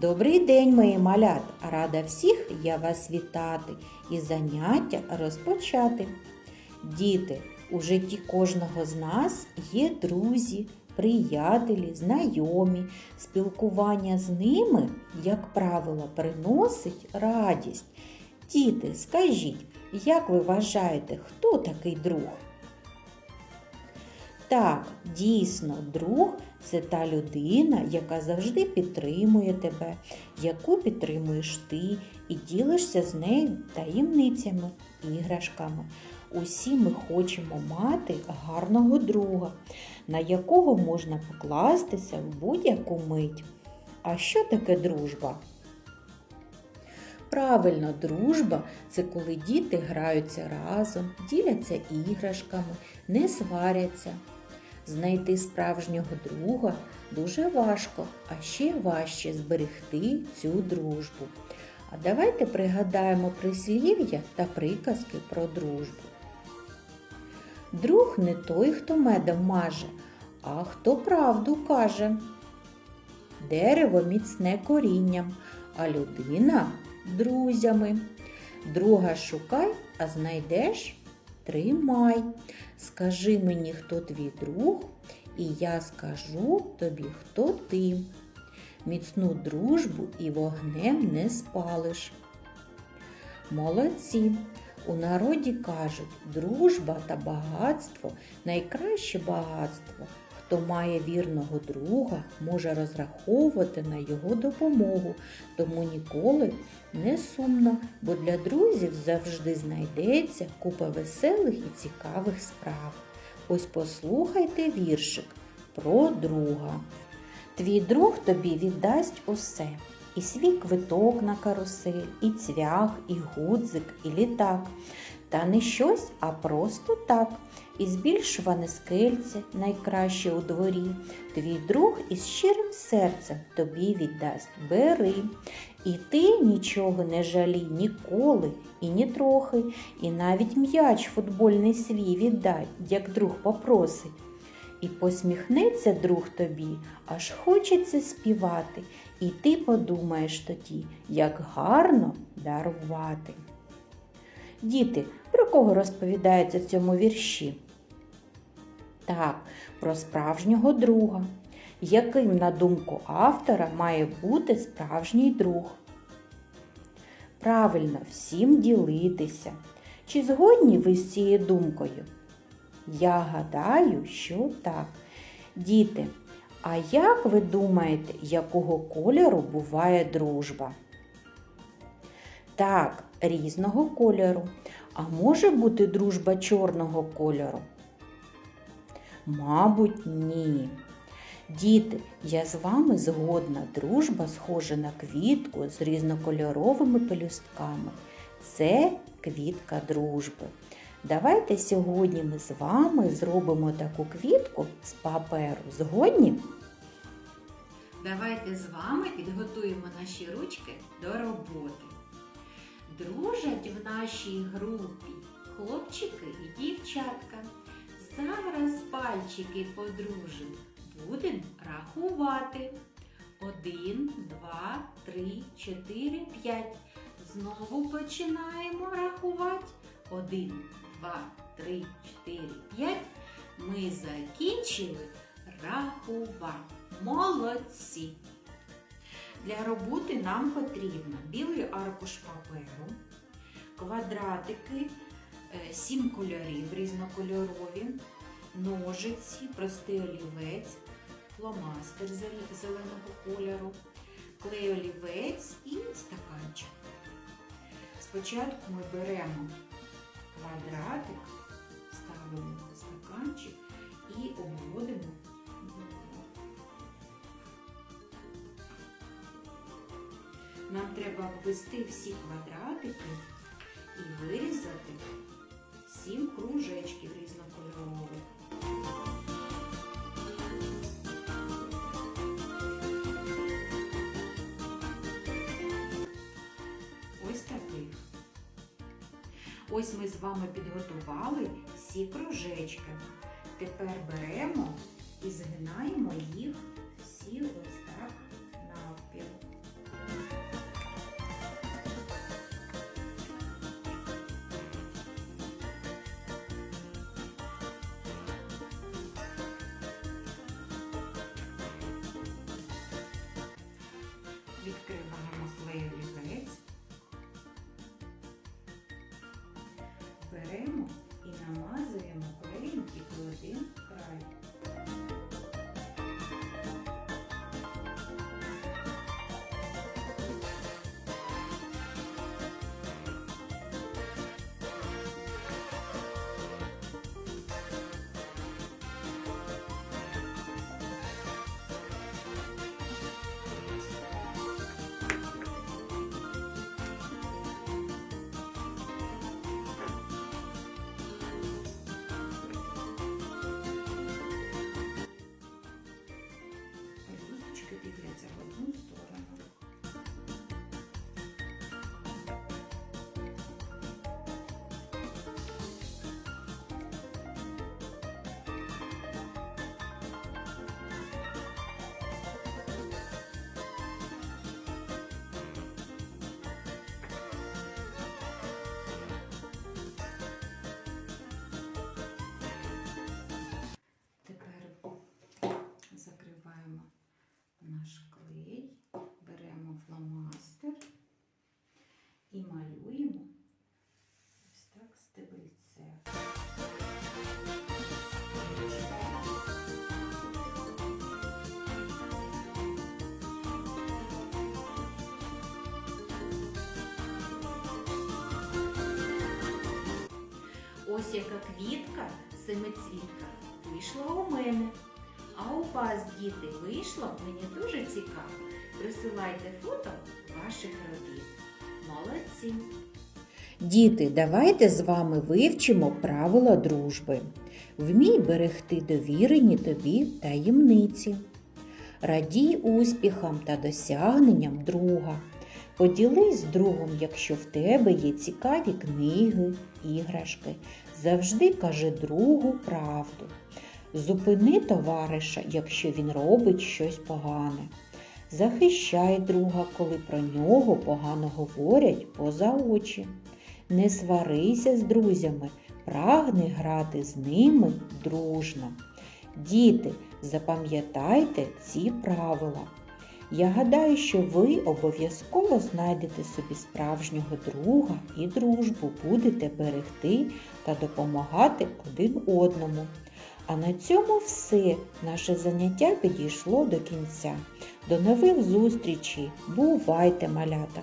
Добрий день, мої малят! Рада всіх я вас вітати і заняття розпочати. Діти, у житті кожного з нас є друзі, приятелі, знайомі. Спілкування з ними, як правило, приносить радість. Діти, скажіть, як ви вважаєте, хто такий друг? Так, дійсно, друг це та людина, яка завжди підтримує тебе, яку підтримуєш ти і ділишся з нею таємницями, іграшками. Усі ми хочемо мати гарного друга, на якого можна покластися в будь-яку мить. А що таке дружба? Правильно, дружба це коли діти граються разом, діляться іграшками, не сваряться. Знайти справжнього друга дуже важко, а ще важче зберегти цю дружбу. А давайте пригадаємо прислів'я та приказки про дружбу. Друг не той, хто медом маже, а хто правду каже. Дерево міцне корінням, а людина друзями. Друга шукай, а знайдеш тримай. Скажи мені, хто твій друг, і я скажу тобі, хто ти. Міцну дружбу і вогнем не спалиш. Молодці! У народі кажуть, дружба та багатство найкраще багатство. Хто має вірного друга, може розраховувати на його допомогу, тому ніколи не сумно, бо для друзів завжди знайдеться купа веселих і цікавих справ. Ось послухайте віршик про друга. Твій друг тобі віддасть усе. І свій квиток на карусель, і цвях, і гудзик, і літак. Та не щось, а просто так. І збільшуване скельце найкраще у дворі. Твій друг із щирим серцем тобі віддасть бери. І ти нічого не жалій ніколи і ні трохи, і навіть м'яч футбольний свій віддай, як друг попросить. І посміхнеться друг тобі, аж хочеться співати, і ти подумаєш тоді, як гарно дарувати. Діти, про кого розповідається в цьому вірші? Так, про справжнього друга. Яким, на думку автора, має бути справжній друг? Правильно, всім ділитися. Чи згодні ви з цією думкою? Я гадаю, що так. Діти, а як ви думаєте, якого кольору буває дружба? Так, різного кольору. А може бути дружба чорного кольору? Мабуть, ні. Діти, я з вами згодна, дружба схожа на квітку з різнокольоровими пелюстками. Це квітка дружби. Давайте сьогодні ми з вами зробимо таку квітку з паперу. Згодні? Давайте з вами підготуємо наші ручки до роботи. Дружать в нашій групі хлопчики і дівчатка. Зараз пальчики подружимо. Будемо рахувати. Один, два, три, чотири, п'ять. Знову починаємо рахувати. Один, два, три, чотири, п'ять. Ми закінчили рахувати. Молодці! Для роботи нам потрібно білий аркуш паперу, квадратики, сім кольорів різнокольорові, ножиці, простий олівець, фломастер зеленого кольору, клей олівець і стаканчик. Спочатку ми беремо квадратик, ставимо стаканчик і обводимо Нам треба обвести всі квадратики і вирізати сім кружечків різнокольорових. Ось таких. Ось ми з вами підготували всі кружечки. Тепер беремо і згинаємо їх всі ось 为了。і малюємо ось так стебельце. Ось яка квітка, семицвітка, вийшла у мене. А у вас, діти, вийшло мені дуже цікаво. Присилайте фото ваших родин. Молодці! Діти, давайте з вами вивчимо правила дружби. Вмій берегти довірені тобі таємниці. Радій успіхам та досягненням друга. Поділись з другом, якщо в тебе є цікаві книги, іграшки. Завжди кажи другу правду. Зупини товариша, якщо він робить щось погане. Захищай друга, коли про нього погано говорять поза очі. Не сварися з друзями, прагни грати з ними дружно. Діти, запам'ятайте ці правила. Я гадаю, що ви обов'язково знайдете собі справжнього друга і дружбу будете берегти та допомагати один одному. А на цьому все. Наше заняття підійшло до кінця. До нових зустрічей. Бувайте, малята!